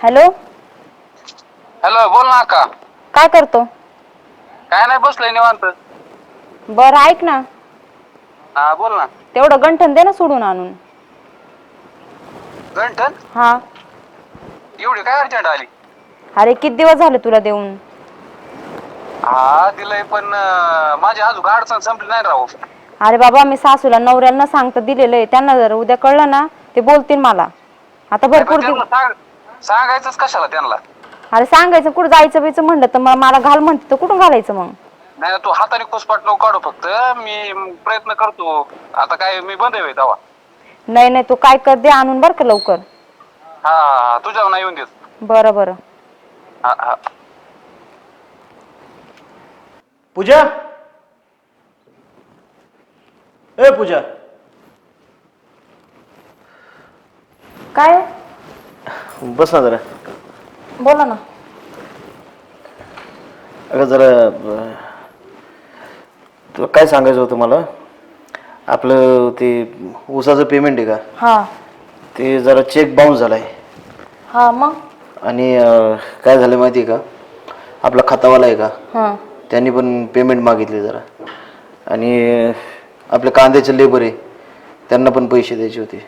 Hello? Hello बोल ना अक्का. काय करतो? काय नाही बसलोय निवांत. बरं ऐक ना. हा बोल ना. तेवढं गंठन दे ना सोडून आणून. घंटन हा. एवढी काय अर्जंट आली? अरे किती दिवस झाले तुला देऊन? हा दिलंय पण अं, माझी अजून अडचण संपली नाही राहू अरे बाबा मी सासूला नवऱ्याला न सांगता दिलेलं आहे. त्यांना जर उद्या कळलं ना ते बोलतील मला. आता भरपूर त्यांना दिवस सांग सांगायचंच कशाला त्यांना? अरे सांगायचं कुठं जायचं बियचं म्हणलं तर मग मला घाल म्हणते तर कुठून घालायचं मग? नाही तू हाताने कुसपाट नको काढू फक्त. मी प्रयत्न करतो. आता काय मी बंद आहे तेव्हा नाही नाही तू काय कर दे आणून बरं का लवकर. हा तुझ्यावर नाही येऊन देत. बरं बरं. हा हा. पूजा? ए पूजा. काय? बस ना जरा. बोला ना. अगं जरा अं, तुला काय सांगायचं होतं मला? आपलं ते ऊसाचं पेमेंट आहे का? हा. ते जरा चेक बाउन्स झाला आहे हा मग? आणि अं, काय झालं माहिती आहे का? आपला खातावाला आहे का? हा. त्यांनी पण पेमेंट मागितले जरा. आणि अं, आपले कांद्याचे लेबर आहे त्यांना पण पैसे द्यायचे होते.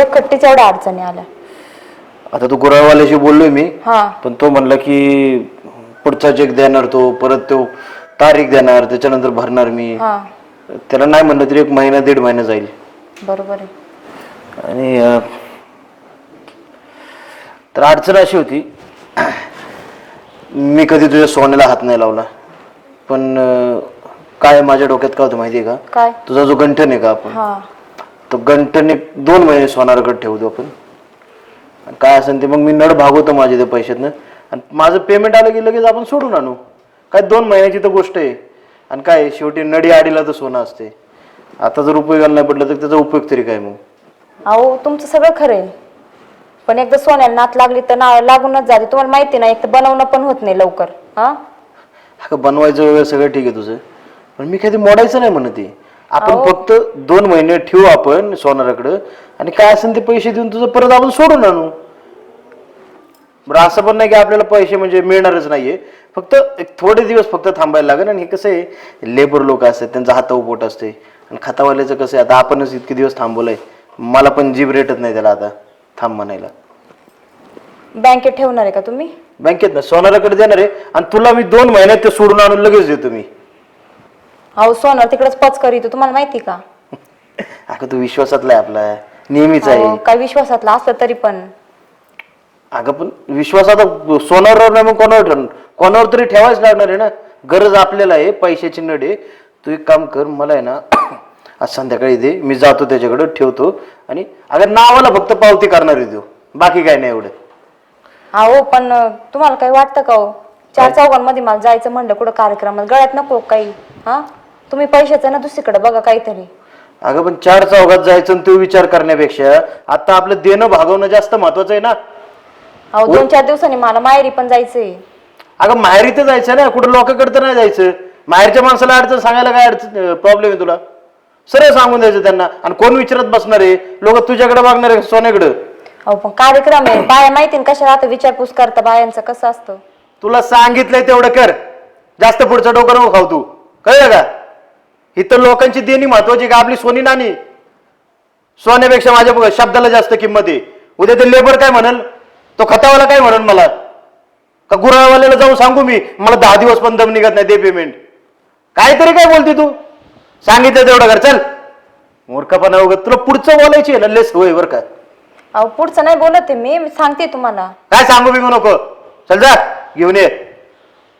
एक खट्टीच एवढ्या अडचणी आल्या. आता तो गुराळवाल्याशी बोललोय मी हा. पण तो म्हणला की पुढचा चेक देणार तो परत तो तारीख देणार त्याच्यानंतर भरणार मी. हा. त्याला नाही म्हणलं तरी एक महिना दीड महिना जाईल. बरोबर आहे. आणि अं, तर अडचण अशी होती मी कधी तुझ्या सोन्याला हात नाही लावला. पण अं, काय माझ्या डोक्यात काय होतं माहिती आहे का? काय? तुझा जो गंठन आहे का आपण हा. तो गंठन एक दोन महिने सोनारकडे ठेवतो आपण. आणि काय असेल ते मग मी नड भागवतो माझ्या त्या पैशातनं. आणि माझं पेमेंट आलं की लगेच आपण सोडून आणू. काय दोन महिन्याची तर गोष्ट आहे. आणि काय शेवटी नडी आडीला तर सोनं असते. आता जर उपयोगाला नाही पडलं तर त्याचा उपयोग तरी काय मग? अहो तुमचं सगळं खरं आहे पण एकदा सोन्याला नात लागली तर ना लागूनच जाते. तुम्हाला माहिती ना एक तर बनवणं पण होत नाही लवकर. हा? अगं बनवायचं वगैरे सगळं ठीक आहे तुझं. पण मी कधी मोडायचं नाही म्हणत. आपण फक्त दोन महिने ठेवू आपण सोनाराकडं. आणि काय असेल ते पैसे देऊन तुझं परत आपण सोडून आणू. बरं असं पण नाही की आपल्याला पैसे म्हणजे मिळणारच नाहीये. फक्त एक थोडे दिवस फक्त थांबायला लागेल. आणि हे कसं आहे लेबर लोक असतात त्यांचा हात पोट असते. आणि खातावाल्याचं कसं आहे आता आपणच इतके दिवस थांबवलंय. मला पण जीभ रेटत नाही त्याला आता. थांब म्हणायला. बँकेत ठेवणार आहे का तुम्ही? बँकेत ना सोनाराकडे देणार आहे. आणि तुला मी दोन महिन्यात ते सोडून आणून लगेच देतो मी. अहो सोनं तिकडच पच करीतो तुम्हाला माहिती का? अगं तू विश्वासातला आहे आपला. नेहमीच अहो, आहे काय विश्वासातला असलं तरी पण. अगं पण विश्वास आता नाही मग कोणावर ठरणार कोणावर तरी ठेवायच लागणार आहे ना? गरज आपल्याला आहे पैशाची नड तू एक काम कर मला आहे ना आज संध्याकाळी दे. मी जातो त्याच्याकडे ठेवतो. आणि अगं नावाला फक्त पावती करणार आहे तो बाकी काय नाही एवढं. अहो पण अं, तुम्हाला काही वाटतं का हो? चार चौघांमध्ये मला जायचं म्हणलं कुठं कार्यक्रमात गळ्यात नको काही हा? तुम्ही पैशाचं ना दुसरीकडे बघा काहीतरी. अगं पण चार चौघात जायचं आणि तो विचार करण्यापेक्षा आता आपलं देणं भागवणं जास्त महत्वाचं आहे ना. अहो दोन चार दिवसांनी मला माहेरी पण जायचंय. अगं माहेरी तर जायचं ना कुठं लोकांकडे तर नाही जायचं. माहेरच्या माणसाला अडचण सांगायला काय अडचण प्रॉब्लेम आहे तुला? सरळ सांगून द्यायचं त्यांना. आणि कोण विचारत बसणार आहे? लोक तुझ्याकडे मागणार आहे सोन्याकडं. अहो पण कार्यक्रम आहे. बाया माहिती ना कशा राहतं विचारपूस करता बायांचं कसं असतं? तुला सांगितलंय तेवढं कर. जास्त पुढचं डोकं नको खाऊ तू. कळलं का? इतर लोकांची देणी महत्वाची का? आपली सोनी नाणी. सोन्यापेक्षा माझ्या बघ शब्दाला जास्त किंमत आहे. उद्या ते लेबर काय म्हणल? तो खतावाला काय म्हणल मला? का गुरावाल्याला जाऊन सांगू मी? मला दहा दिवस पण दम निघत नाही दे पेमेंट काहीतरी काय बोलते तू? सांगितलं तेवढं कर चल. मूर्खपणा वगैरे तुला पुढचं बोलायची आहे ना लेस होय बरं का. अहो पुढचं नाही बोलत आहे मी मी सांगते तुम्हाला. काय सांगू बिगू नको. चल जा घेऊन ये.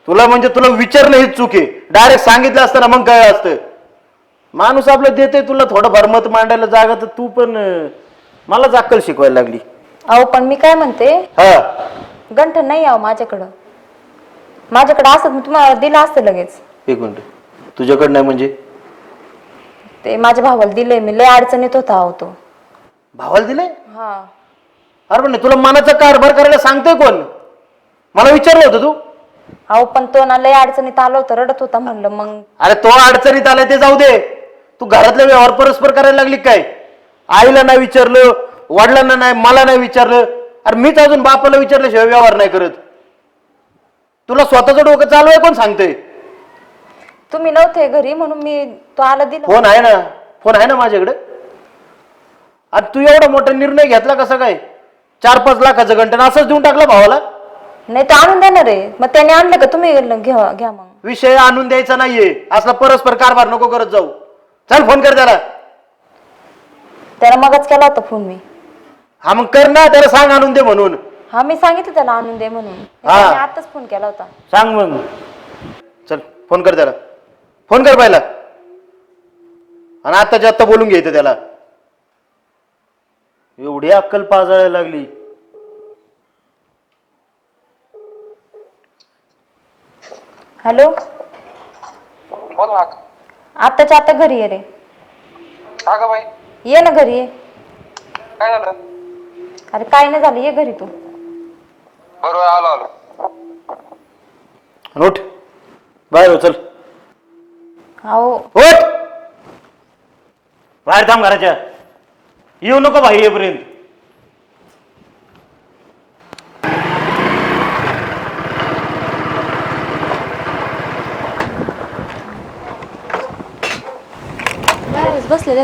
तुला म्हणजे तुला विचारणं हीच चूक आहे. डायरेक्ट सांगितलं असतं ना मग काय असतं. माणूस आपलं देते तुला थोडं भरमत मांडायला जागा तर तू पण अं, मला जाक्कल शिकवायला लागली. अहो पण मी काय म्हणते? हा. गंठन नाही आहो माझ्याकडं. माझ्याकडं असत मी तुम्हाला दिलं असतं लगेच. एक मिनिट. तुझ्याकडं नाही म्हणजे? ते माझ्या भावाला दिले मी लय अडचणीत होता अहो तो. भावाला दिले हा. अरे पण तुला मनाचा कारभार करायला सांगतोय कोण? मला विचारलं होतं तू. अहो पण तो ना लय अडचणीत आला होता रडत होता म्हणलं मग. अरे तो अडचणीत आलाय ते जाऊ दे. तू घरातले व्यवहार परस्पर करायला लागली काय? आईला नाही विचारलं वडिलांना नाही मला नाही विचारलं. अरे मीच अजून बापाला विचारल्याशिवाय व्यवहार नाही करत. तुला स्वतःचं डोकं चालू आहे कोण सांगते तुम्ही नव्हते घरी म्हणून मी तो आला दिला. फोन आहे ना? फोन आहे ना माझ्याकडे? आणि तू एवढा मोठा निर्णय घेतला कसा काय? चार पाच लाखाचं घंटन असंच देऊन टाकला भावाला? नाही तर आणून देणार आहे. मग त्याने आणलं का? तुम्ही घ्या घ्या मग. विषय आणून द्यायचा नाहीये. असला परस्पर कारभार नको करत जाऊ. चल फोन कर त्याला. त्याला मगच केला होता फोन मी. हा मग कर ना त्याला सांग आणून दे म्हणून. हा मी सांगितलं त्याला आणून दे म्हणून. हा. त्याने आताच फोन केला होता. सांग मग. चल फोन कर त्याला. फोन कर पहिला. आणि आत्ताच्या आत्ता बोलून घ्यायचं त्याला. एवढी अक्कल पाजायला लागली. हॅलो बोल ना. आत्ताच्या आता घरी ये रे. बाई? ये ना घरी ये. काय झालं? अरे काय नाही झालं ये घरी तू. बरोबर आलो आलो. उठ. बाहेर हो, चल अहो उठ. बाहेर थांब घराच्या. येऊ नको भाई येईपर्यंत.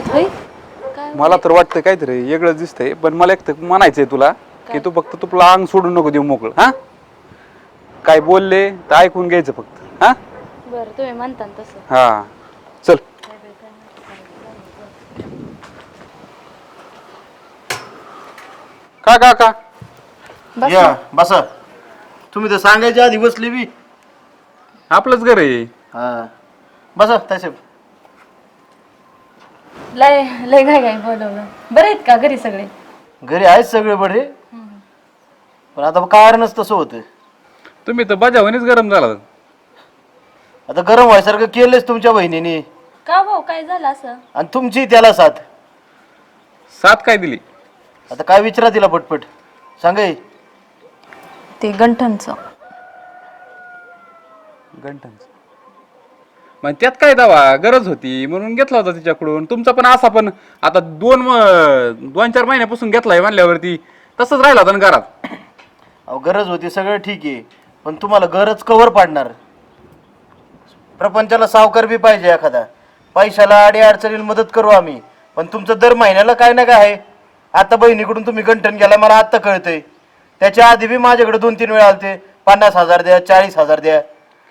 भाई मला तर वाटतं काहीतरी वेगळंच दिसतंय पण मला एक तर म्हणायचंय तुला की तू फक्त तुला अंग सोडून नको देऊ मोकळ हा? काय बोलले तर ऐकून घ्यायचं फक्त हा? बरं तुम्ही म्हणता तसं. हा. चल. का का का? या बसा. तुम्ही तर सांगायच्या आधी बसली बी. आपलंच घर आहे. हा. बसा तसे लय लय घाई घाई बोलवलं. बरं आहेत का घरी सगळे? घरी आहेत सगळे बरे. पण आता कारणच तसं होतं तुम्ही तर बजावणीच गरम झाला आता गरम व्हायसारखं केलंच तुमच्या बहिणीने. का भाऊ काय झालं असं? आणि तुमची त्याला साथ. साथ काय दिली? आता काय विचारा तिला पटपट. सांगाय. ते गंठनचं. घंटांच मग त्यात काय दावा? गरज होती म्हणून घेतला होता तिच्याकडून. तुमचा पण असा पण आता दोन म- दोन चार महिन्यापासून घेतलाय म्हणल्यावरती तसंच राहिला होता ना घरात? अहो गरज होती सगळं ठीक आहे. पण तुम्हाला गरज कवर पाडणार. प्रपंचाला सावकार बी पाहिजे एखादा. पैशाला आडी अडचणीला मदत करू आम्ही. पण तुमचं दर महिन्याला काय ना काय आहे. आता बहिणीकडून तुम्ही कंटन गेला मला आत्ता कळतंय. त्याच्या आधी बी माझ्याकडे दोन तीन वेळा आलते. पन्नास हजार द्या चाळीस हजार द्या.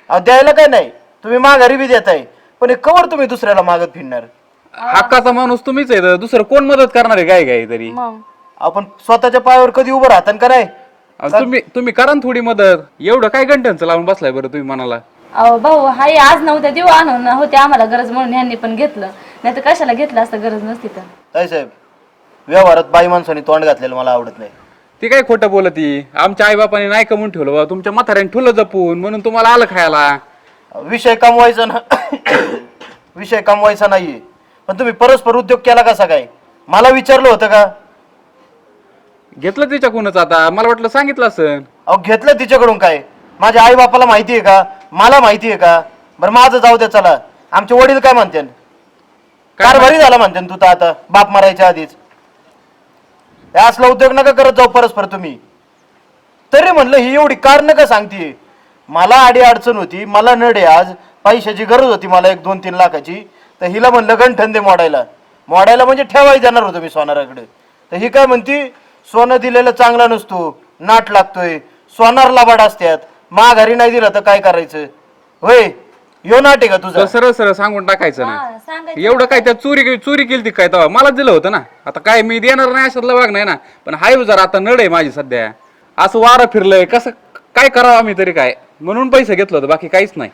अहो द्यायला काय नाही. तुम्ही माघारी बी देताय पण हे कवर तुम्ही दुसऱ्याला मागत फिरणार. हक्काचा माणूस तुम्हीच आहे तर दुसरं कोण मदत करणार आहे काय काय तरी? मग. आपण स्वतःच्या पायावर कधी उभं राहतान का नाही? अहो, तुम्ही तुम्ही करा ना थोडी मदत. एवढं काय घंटांचं लावून बसलाय बरं तुम्ही मनाला? अहो भाऊ हाय आज नव्हत्या देऊ आणून होते आम्हाला गरज म्हणून ह्यांनी पण घेतलं. नाही तर कशाला घेतलं असतं गरज नसती तर. काय साहेब व्यवहारात बाई माणसाने तोंड घातलेलं मला आवडत नाही. ती काय खोटं बोलत? आमच्या आई बापाने नाही कमवून ठेवलं बा तुमच्या म्हाताऱ्याने ठुलं जपून म्हणून तुम्हाला आलं खायला. विषय कमवायचा ना विषय कमवायचा नाहीये. पण तुम्ही परस्पर उद्योग केला कसा काय मला विचारलं होतं का? घेतलं तिच्याकडूनच आता. मला वाटलं सांगितलं असं अहो घेतलं तिच्याकडून काय? माझ्या आई बापाला माहिती आहे का? मला माहिती आहे का? बरं माझं जाऊ द्या चला. आमचे वडील काय म्हणते कारभारी झाला म्हणते तू तर आता. बाप मारायच्या आधीच. हे असला उद्योग नका करत जाऊ परस्पर तुम्ही. तरी म्हणलं ही एवढी कारण का सांगते मला आडी अडचण होती मला नडे आज पैशाची गरज होती मला एक दोन तीन लाखाची. तर हिला म्हणलं गंठन दे मोडायला. मोडायला म्हणजे ठेवाय जाणार होतो मी सोनाराकडे. तर ही काय म्हणती सोनं दिलेलं चांगला नसतो नाट लागतोय सोनार लाबाड असत्यात माघारी नाही दिलं तर काय करायचं? होय यो नाट आहे का तुझं? सरळ सरळ सांगून टाकायचं हा, ना. सांगायचं एवढं काय त्या चोरी चोरी केली ती काय तेव्हा? मलाच दिलं होतं ना. आता काय मी देणार नाही अशातला भाग नाही ना. पण हाय जरा आता नड आहे माझी सध्या. असं वारं फिरलंय कसं काय करावं आम्ही तरी काय? म्हणून पैसे घेतलं होतं बाकी काहीच नाही.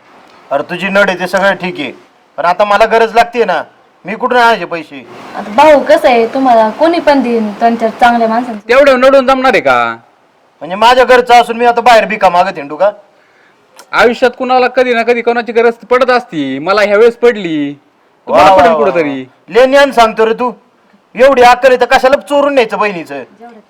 अरे तुझी नड आहे ते सगळं ठीक आहे. पण आता मला गरज लागते ना. मी कुठून आणायचे पैसे? आता भाऊ कसं आहे तुम्हाला कोणी पण देईन त्यांच्या चांगल्या माणसांचं. तेवढं नडून जमणार आहे का? म्हणजे माझ्या घरचं असून मी आता बाहेर बिका मागत हिंडू का आयुष्यात कुणाला कधी ना कधी कोणाची गरज पडत असती. मला ह्या वेळेस पडली. तुम्हाला पडेल वा, कुठंतरी. वा. ले ज्ञान सांगतो रे तू. एवढी अक्कल आहे तर कशाला चोरून न्यायचं बहिणीचं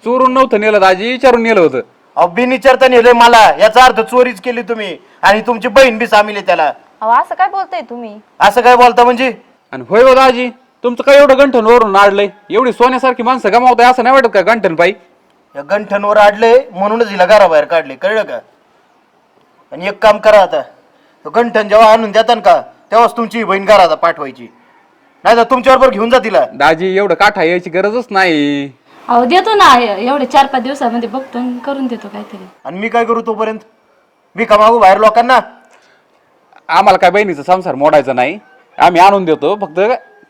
चोरून नव्हतं नेलं दाजी विचारून नेलं होतं. अहो बिन विचारता नेलंय मला. याचा अर्थ चोरीच केली तुम्ही. आणि तुमची बहीण बी सामील आहे त्याला. अहो असं काय बोलताय तुम्ही? असं काय बोलता म्हणजे? आणि होय हो दाजी तुमचं काय एवढं गंठन वरून आडलंय? एवढी सोन्यासारखी माणसं गमावताय असं नाही वाटत का गंठन बाई या गंठनवर आडले म्हणूनच हिला घराबाहेर काढले कळलं का? आणि एक काम करा आता. तो गंठन जेव्हा आणून देतात का तेव्हाच तुमची ही बहीण घरात पाठवायची. नाही तर तुमच्याबरोबर घेऊन जा तिला. दाजी एवढं काठा यायची गरजच नाही. अहो देतो ना एवढे चार पाच दिवसामध्ये बघतो आणि करून देतो काहीतरी. आणि मी काय करू तोपर्यंत? मी का मागू बाहेर लोकांना? आम्हाला काय बहिणीचा संसार मोडायचा नाही. आम्ही आणून देतो फक्त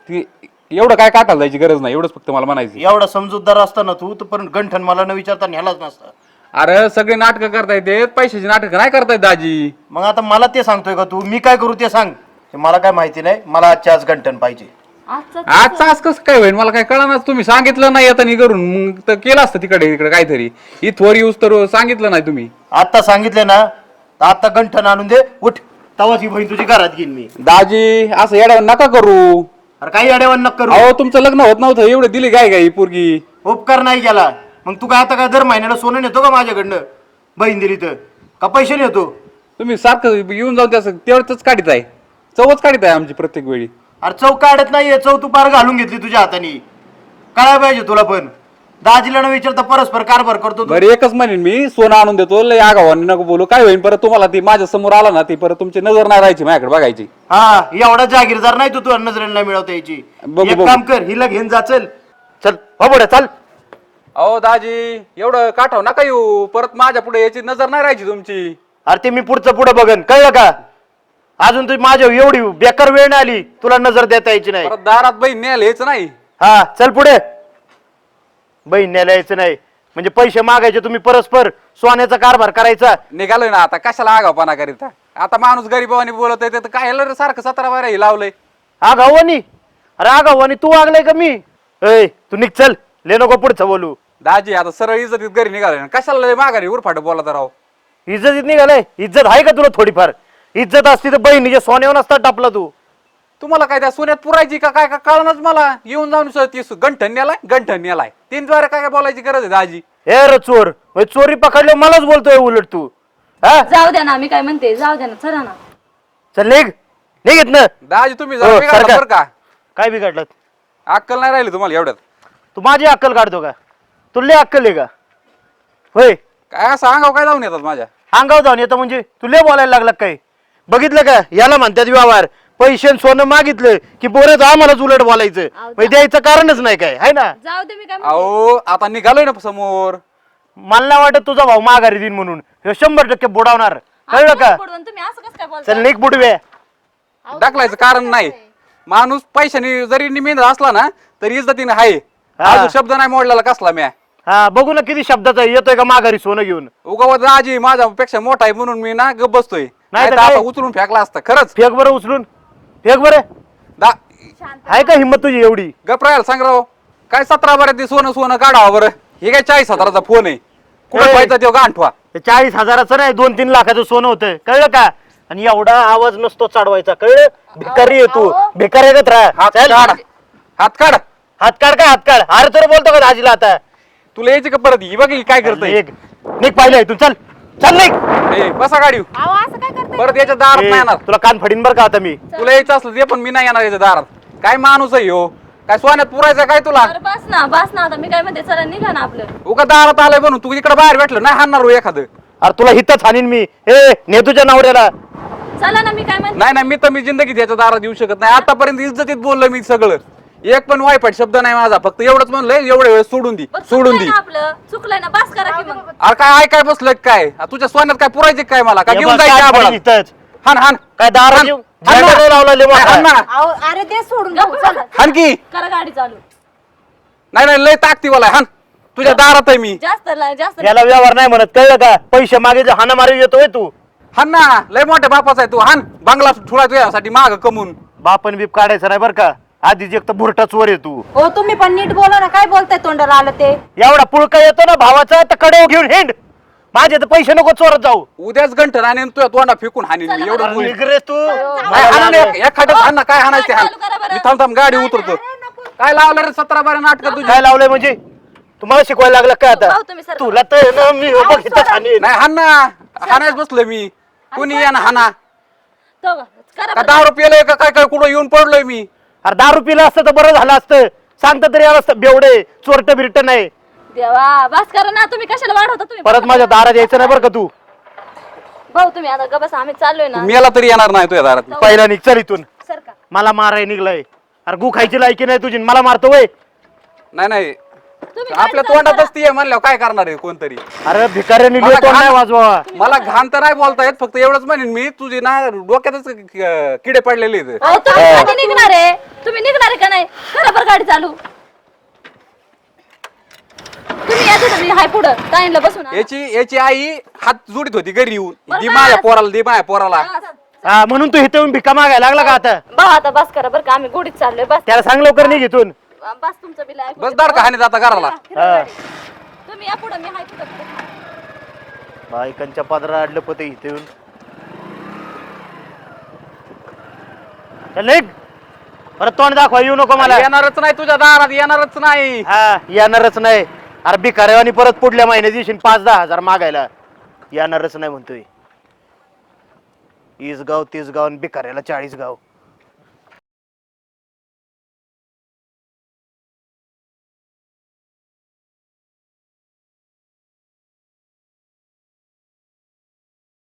ती एवढं काय काटायला जायची गरज नाही एवढंच फक्त मला म्हणायचं एवढा समजूतदार असताना तू तर पण गंठन मला न विचारता न्यालाच नसता. अरे सगळे नाटकं करता येते पैशाची नाटकं नाही करतायत दाजी. मग आता मला ते सांगतोय का तू? मी काय करू ते सांग. हे मला काय माहिती नाही मला आजच्या आज गंठन पाहिजे. आजचा आज कसं काय होईल? मला काय कळणार तुम्ही सांगितलं नाही आता करून मग तर केलं असतं तिकडे इकडे काहीतरी. इथवर येऊस तर सांगितलं नाही तुम्ही. आता सांगितले ना तर आता गंठन आणून दे. उठ तवाच ही बहीण तुझी घरात घेईन मी. दाजी असं येड्या नका करू. अरे काही अडेवन नक करू. अहो तुमचं लग्न होत नव्हतं. एवढे दिली काय काय पोरगी. उपकार नाही केला. मग तू काय आता काय दर महिन्याला सोनं नेतो का माझ्याकडनं? बहीण दिली तर. का पैसे नेतो? तुम्ही सारखं येऊन जाऊन त्याचं तेवढंच काढीत आहे. चवच काढीत आहे आमची प्रत्येक वेळी. अरे चौ काढत नाहीये चौ तू पार घालून घेतली तुझ्या हाताने. कळायला पाहिजे तुला पण. दाजीला न विचारता परस्पर कारभार करतो तू. बरं एकच म्हणेन मी सोनं आणून देतो लय आगावानी नको बोलू. काय होईल परत तुम्हाला ती माझ्यासमोर आला ना ती परत तुमची नजर नाही राहायची माझ्याकडे बघायची. हा एवढा जागीरदार नाही तू तू नजरेला मिळवता यायची. बघू, एक बघू. काम कर हिला घेऊन जा चल. चल हो पुढे चल. अहो दाजी एवढं काठाव नका येऊ. परत माझ्या पुढे याची नजर नाही राहायची तुमची. अरे ते मी पुढचं पुढे बघन. कळलं का? अजून तू माझ्या एवढी बेकार वेळ नाही आली. तुला नजर देता यायची नाही. परत दारात बहीण न्यायला यायचं नाही. हा चल पुढे. बहीण न्यायला यायचं नाही. म्हणजे पैसे मागायचे तुम्ही परस्पर सोन्याचा कारभार करायचा. निघालोय ना आता कशाला आगावपणा करीत? आता माणूस गरीबावानी बोलत आहे तर काय ह्याला रे सारखं सतरा बारा हे लावलंय. आगावानी अरे आगावानी तू वागलाय का मी? ऐ तू निघ चल. ले नको पुढचं बोलू. दाजी आता सरळ इज्जतीत घरी निघालोय. ना कशाला लय माघारी उरफाट बोलत राव इज्जतीत निघालाय? इज्जत आहे का तुला थोडीफार? इज्जत असती तर बहिणीच्या सोन्यावर नसता टापला तू. तुम्हाला काय त्या सोन्यात पुरायची का काय का कळणच मला? येऊन जाऊन स- ती गंठन नेलाय गंठन नेलाय तीन द्वारे काय काय बोलायची गरज आहे दाजी? ए रे चोर म्हणजे चोरी पकडले मलाच बोलतोय उलट तू. हा? जाऊ द्या ना मी काय म्हणते जाऊ द्या ना चला ना. चल निघ. निघ ना दाजी तुम्ही हो, बिघडला. बरं का? काय बिघडलं? अक्कल नाही राहिली तुम्हाला एवढ्यात. तू माझी अक्कल काढतो का? तुला अक्कल आहे का? होय. काय असं अंगाव काय जाऊन येतात माझ्या? अंगाव जाऊन येतं म्हणजे तुला बोलायला लागला काय बघितलं का? याला म्हणतात व्यवहार. पैसे आणि सोनं मागितलं की पोरच आम्हालाच उलट बोलायचं. म्हणजे द्यायचं कारणच नाही काय आहे ना? जाऊ दे मी काय अहो आता निघालोय ना समोर. मला नाही वाटत तुझा भाऊ माघारी देईन म्हणून. ह्यो शंभर टक्के बुडावणार. कळलं का? पडून तुम्ही असं कसं काय बोलता चल निघ बुडवे. दाखलायचं कारण नाही. माणूस पैशाने जरी निमेंद असला ना तरी इज्जतीने आहे हा. अजून शब्द नाही मोडलेला कसला म्या. हा बघू ना किती शब्दाचा येतोय का माघारी सोनं घेऊन. उगावत दाजी माझ्यापेक्षा मोठा आहे म्हणून मी ना गप बसतोय. नाही तर आता? उचलून फेकला असता खरंच. फेक बरं उचलून. फेक बरं. दा आहे का हिंमत तुझी एवढी? गप राहायला सांग राव. काय सतरा बऱ्यात ते सोनं सोनं काढावं बरं? हे काय चाळीस हजाराचा फोन आहे. कुठं ए. पाहिजे तो गांठवा. ते चाळीस हजाराचं नाही दोन तीन लाखाचं सोनं होतं. कळलं का? आणि एवढा आवाज नसतो चढवायचा. कळलं? भिकारी आहे तू. भिकारी येत राहा हात चल. काढ. हात काढ. हात काढ काय हात काढ. अरे तर बोलतो का दाजीला आता? तुला यायची का परत? ही बघ ही काय करतय. निघ. निघ पाहिलं तू चल. चल निघ. ए, बसा गाडी अहो असं काय करताय? परत याच्या दारात नाही ए, येणार. तुला कान फडीन बरं का आता मी. तुला यायचं असलं ते पण मी नाही येणार याच्या दारात. काय माणूस आहे हो काय सोन्यात पुरायचं काय तुला? बस ना बस ना आता. मी काय म्हणते चला निघा ना आपलं. उगा दारात आलाय म्हणून तू इकडे बाहेर भेटलं नाही हाणणार हो एखादं. अरे तुला हिथच हानीन मी. ए ने तुझ्या नवऱ्याला. चला ना मी काय म्हणते? नाही नाही मी तर मी जिंदगीत याच्या दारात येऊ शकत नाही. आतापर्यंत इज्जतीत बोललो मी सगळं. एक पण वाईट शब्द नाही माझा फक्त एवढंच म्हणलंय एवढे वेळ सोडून दी सोडून चुकलंय दी. ना आपलं चुकलंय ना बस करा की मग. अरे काय ऐकाय काय बसलं काय? आ, तुझ्या सोन्यात काय पुरायचे काय मला? काय हे घेऊन जायचं. हान हान. काय दारात हान, येऊन हान झेंडा ना. नाही लावला लय मोठा. हान ना. अरे ते सोडून चला. हान की. करा गाडी चालू. नाही नाही लय ताकती मला हान. तुझ्या दारात आहे मी. जास्त ला- जास्त याला व्यवहार नाही म्हणत. कळलं का? पैसे मागे हाना मारी येतोय तू. हान ना. लय मोठ्या बापाचा आहे तू. हान. बंगला ठुळा तुझ्यासाठी माग कमून. बापन बीप काढायचं नाही बरं का? आधीच एक तर बुरटा चोर आहे तू. हो तुम्ही पण नीट बोला ना काय बोलताय तोंडाला आलं ते? एवढा पुळका येतो ना भावाचा तर कडे घेऊन हिंड. माझे तर पैसे नको चोरत जाऊ. उद्याच गंठन आणि तुझ्या तोंडा फेकून हानीन मी एवढं अरे बोलीन. निघ रे तू. हाणा ना, एखादं हाण ना, काय हाणायचं ते हाण. मी थांब थांब गाडी उतरतो. काय लावलं रे सतरा बारा नाटक तुझी? काय लावलंय म्हणजे? तुम्हाला शिकवायला लागलं काय भाऊ, आता तुला तर ना मी. नाही हाण. ना हाणायच बसलोय मी. कुणी या ना हाना तो करा का दारू पिलोय का? काय काय कुठं येऊन पडलोय मी? अरे दारू पिलं असतं तर बरं झालं असतं. सांगता तरी आलं असतं. बेवडे चोरट बिरट नाही. देवा बस करा ना. तुम्ही कशाला वाढवता? तुम्ही परत माझ्या दारात यायचं नाही बरं का तू? भाऊ तुम्ही आता गबस आम्ही चाललोय ना. मेला तरी येणार नाही तुझ्या दारात. पहिला निघ चल इथून. सर का? मला माराय निघलाय. अरे गु खायची लायकी नाही तुझी. मला मारतो वय. नाही नाही. तुम्ही आपल्या तोंडातच ती आहे म्हणल्यावर काय करणार आहे कोणतरी? अरे भिकाऱ्याने मला तोंड नाही घाण- वाजवा. मला घाण तर नाही बोलता येत फक्त एवढंच म्हणेन मी तुझी ना डोक्यातच किडे पडलेले आहेत. अहो, तुम्ही कधी निघणार आहे. तुम्ही निघणार आहे का नाही? करा बरं गाडी चालू. तुम्ही या तिथं, मी हाय पुढं. टाईमला बसून आणा. याची याची आई हात जोडीत होती घरी येऊन. दी? माझ्या पोराला दी माझ्या पोराला. हा म्हणून तू इथे येऊन भिका मागायला लागला का आता बस करा बरं का आम्ही गुडीत चाललोय बस. त्याला सांग लवकर निघ इथून. बस तुमचं बिल बस. दाडका हानी जाता घराला. हा. तुम्ही या पुढं मी हाय पुढं पुढं. बायकांच्या पदरा अडलं पोते इथे येऊन. चल निघ. परत तोंड दाखवा येऊ नको मला. येणारच नाही तुझ्या दारात येणारच नाही. हा येणारच नाही. अरे भिकाऱ्यावानी परत पुढल्या महिन्यात येशील पाच दहा हजार मागायला. येणारच नाही म्हणतोय. ईस गाव तीस गाव आणि भिकाऱ्याला चाळीस गाव.